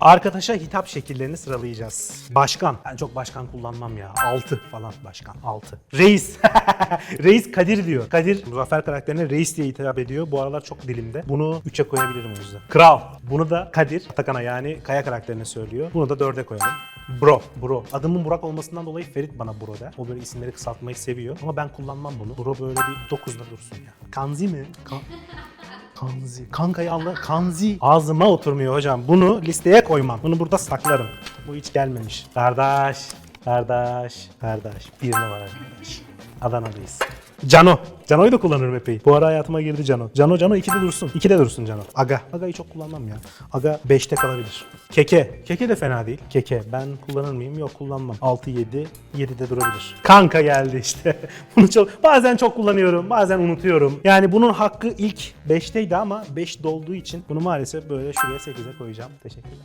Arkadaşa hitap şekillerini sıralayacağız. Başkan. Ben çok başkan kullanmam ya. 6 falan başkan. 6. Reis. reis Kadir diyor. Kadir Muzaffer karakterine reis diye hitap ediyor. Bu aralar çok dilimde. Bunu 3'e koyabilirim o yüzden. Kral. Bunu da Kadir Atakan'a yani Kaya karakterine söylüyor. Bunu da 4'e koyalım. Bro, bro. Adımın Burak olmasından dolayı Ferit bana bro der. O böyle isimleri kısaltmayı seviyor. Ama ben kullanmam bunu. Bro böyle bir 9'da dursun ya. Kanzi mi? Kan- Kanzi. Kankayı Allah. Kanzi. Ağzıma oturmuyor hocam. Bunu listeye koymam. Bunu burada saklarım. Bu hiç gelmemiş. Kardeş. Kardeş. Kardeş. Bir numara kardeş. Adana'dayız. Cano. Cano'yu da kullanırım epey. Bu ara hayatıma girdi Cano. Cano Cano 2'de dursun. 2'de dursun Cano. Aga. Aga'yı çok kullanmam ya. Aga 5'te kalabilir. Keke. Keke de fena değil. Keke. Ben kullanır mıyım? Yok kullanmam. 6 7 7'de durabilir. Kanka geldi işte. Bunu çok bazen çok kullanıyorum. Bazen unutuyorum. Yani bunun hakkı ilk 5'teydi ama 5 dolduğu için bunu maalesef böyle şuraya 8'e koyacağım. Teşekkürler.